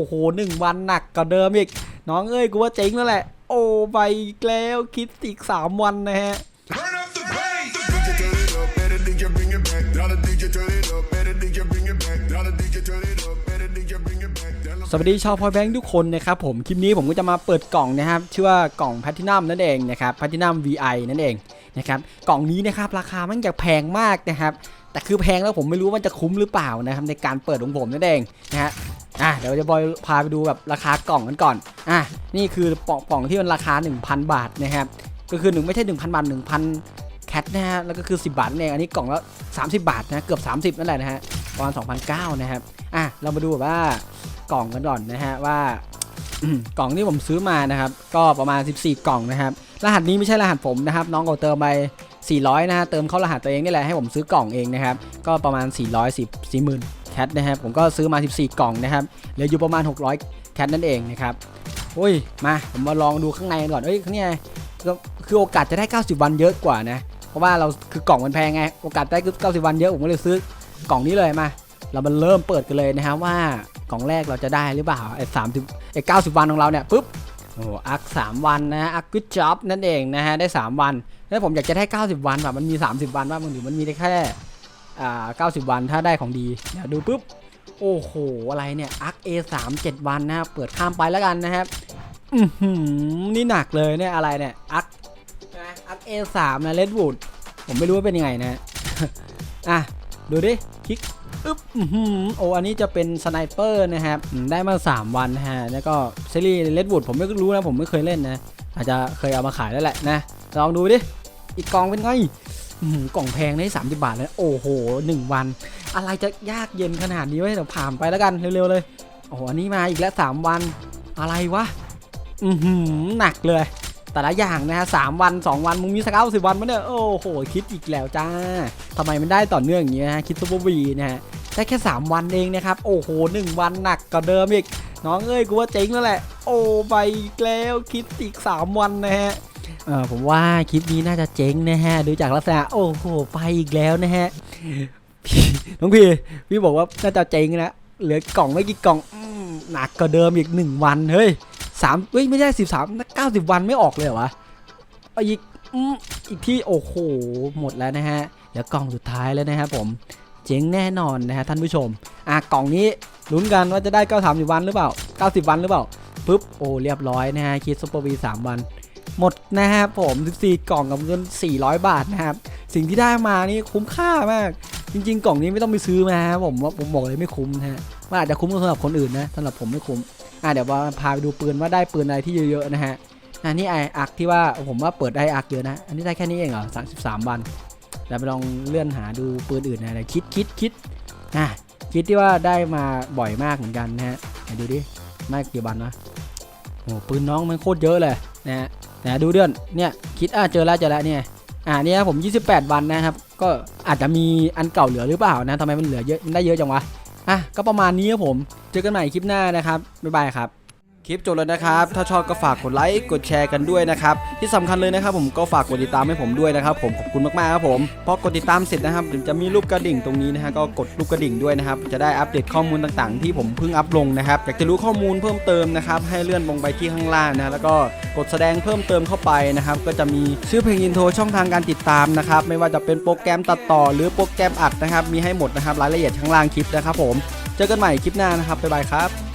อ้โหหนึ่งวันหนักกว่าเดิมอีก น้องเอ้ยกูว่าเจ๊งแล้วแหละ โอ้ไปอีกแล้วคิดอีกสามวันนะฮะ สวัสดีชาวพอยแบงค์ทุกคนนะครับผมคลิปนี้ผมก็จะมาเปิดกล่องนะครับชื่อว่ากล่องแพทินัมนั่นเองนะครับแพทินัม VI นั่นเองนะครับกล่องนี้นะครับราคามันจะแพงมากนะครับแต่คือแพงแล้วผมไม่รู้ว่าจะคุ้มหรือเปล่านะครับในการเปิดของผมนั่นเองนะฮะ อะเดี๋ยวจะบอยพาไปดูแบบราคากล่องกันก่อนอะนี่คือปล่องปล่องที่มันราคา 1,000 บาทนะครับก็คือหนึ่งไม่ใช่ 1,000 บาท 1,000 แคทนะฮะแล้วก็คือ 10 บาทนั่นเองอันนี้กล่องละ30 บาทนะเกือบ 30 นั่นแหละนะฮะประมาณ2,009นะครับอะเรามาดูแบบว่ากล่องกันก่อนนะฮะว่ากล่องที่ผมซื้อมานะครับก็ประมาณ 14 กล่องนะครับรหัสนี้ไม่ใช่รหัสผมนะครับน้องก็เติมไป400 นะฮะเติมเข้ารหัสตัวเองนี่แหละให้ผมซื้อกล่องเองนะครับก็ประมาณ410 40,000 แคทนะครับผมก็ซื้อมา 14 กล่องนะครับเหลืออยู่ประมาณ 600 แคทนั่นเองนะครับโอ้ยมาผมมาลองดูข้างในก่อนเอ้ยข้างในก็คือโอกาสจะได้ 90 วันเยอะกว่านะเพราะว่าเราคือกล่องมันแพงไงโอกาสได้90 วันเยอะผมก็เลยซื้อกล่องนี้เลยมา เรามาเริ่มเปิดกันเลยนะครับว่ากล่องแรกเราจะได้หรือเปล่าไอ้สามสิบไอ้เก้าสิบวันของเราเนี่ยปุ๊บโอ้อักสามวันนะฮะอักกุจ็อบนั่นเองนะฮะได้ 3 วันแล้วผมอยากจะได้ 90 วันแบบมันมี 30 วันว่ามันหรือมันมีได้แค่ อ่า90 วันถ้าได้ของดีเดี๋ยวดูปุ๊บ โอ้โห อะไรเนี่ยอัก A 3 7วันนะครับเปิดข้ามไปแล้วกันนะครับอือหือนี่หนักเลยเนี่ยอะไรเนี่ยอักอัก A 3นะเลดวูดผมไม่รู้ว่าเป็นยังไงนะอะ ดูดิคลิกอึ๊บอื้อหือโอ้อันนี้จะเป็นสไนเปอร์นะครับได้มา 3 วันฮะแล้วก็ซีรีส์เลดวูดผมไม่รู้นะ ผมไม่เคยเล่นนะ อาจจะเคยเอามาขายแล้วแหละนะ ลองดูดิ อีกกองเป็นไง กล่องแพงได้30บาทเลยโอ้โห1วัน อะไรจะยากเย็นขนาดนี้วะเดี๋ยวผ่านไปแล้วกันเร็วๆเลยโอ้โหอันนี้มาอีกแล้ว3วันอะไรวะอือหือหนักเลย แต่ละอย่างนะฮะสามวัน2วันมึงมีสักเก้าสิบวันมั้ยเนี่ยโอ้โหคิดอีกแล้วจ้าทำไมมันได้ต่อเนื่องอย่างนี้นะฮะคิดซูเปอร์วีนะฮะได้แค่ 3 วันเองนะครับ โอ้โห 1 วันหนักกว่าเดิมอีก น้องเอ้ยกูว่าเจ๊งแล้วแหละ โอ้ไปอีกแล้วคิดอีก 3 วันนะฮะ เออผมว่าคลิปนี้น่าจะเจ๊งนะฮะดูจากลักษณะโอ้โหไปอีกแล้วนะฮะพี่น้องพี่พี่บอกว่าน่าจะเจ๊งนะเหลือกล่องไม่กี่กล่องหนักกว่าเดิมอีก1วันเฮ้ยสามเฮ้ยไม่ได้สิบสามเก้าสิบวันไม่ออกเลยเหรอวะเอาอีกอีกที่โอ้โหหมดแล้วนะฮะเดี๋ยวกล่องสุดท้ายแล้วนะครับผมเจ๋งแน่นอนนะฮะท่านผู้ชมอะกล่องนี้ลุ้นกันว่าจะได้9 30วันหรือเปล่า90วันหรือเปล่าปุ๊บโอ้เรียบร้อยนะฮะคิดซุปเปอร์วี3วัน หมดนะครับผม14กล่องกับเงิน 400 บาทนะครับ สิ่งที่ได้มานี่คุ้มค่ามาก จริง ๆ กล่องนี้ไม่ต้องไปซื้อมาครับผมว่าผมบอกเลยไม่คุ้มนะฮะมันอาจจะคุ้มสำหรับคนอื่นนะสำหรับผมไม่คุ้มอะเดี๋ยวว่าพาไปดูปืนว่าได้ปืนอะไรที่เยอะๆนะฮะอันนี้ไออักที่ว่าผมว่าเปิดได้อักเยอะนะ อันนี้ได้แค่นี้เองเหรอ33วันแล้วไปลองเลื่อนหาดูปืนอื่นอะไรคิดคิดคิดอะคิดที่ว่าได้มาบ่อยมากเหมือนกันนะฮะดูดิไม่กี่วันวะโอ้ปืนน้องมันโคตรเยอะเลยนะฮะ นะดูเดือนเนี่ยคิดอ่าเจอแล้วเจอแล้วเนี่ยอ่าเนี่ยผม 28 วันนะครับ ก็อาจจะมีอันเก่าเหลือหรือเปล่านะทำไมมันเหลือเยอะมันได้เยอะจังวะอะก็ประมาณนี้ครับผม เจอกันใหม่คลิปหน้านะครับบ๊ายบายครับ ลิปจบแล้วนะครับ ถ้าชอบก็ฝากกดไลค์ กดแชร์กันด้วยนะครับ ที่สำคัญเลยนะครับผมก็ฝากกดติดตามให้ผมด้วยนะครับ ผมขอบคุณมากๆครับผม พอกดติดตามเสร็จนะครับถึงจะมีรูปกระดิ่งตรงนี้นะฮะ ก็กดรูปกระดิ่งด้วยนะครับ จะได้อัปเดตข้อมูลต่างๆ ที่ผมเพิ่งอัปลงนะครับ อยากจะรู้ข้อมูลเพิ่มเติมนะครับ ให้เลื่อนลงไปที่ข้างล่างนะ แล้วก็กดแสดงเพิ่มเติมเข้าไปนะครับ ก็จะมีชื่อเพลงอินโทรช่องทางการติดตามนะครับ ไม่ว่าจะเป็นโปรแกรมตัดต่อ หรือโปรแกรมอัดนะครับ มีให้หมดนะครับ รายละเอียดข้างล่างคลิปนะครับผม เจอกันใหม่คลิปหน้านะครับบ๊ายบายครับ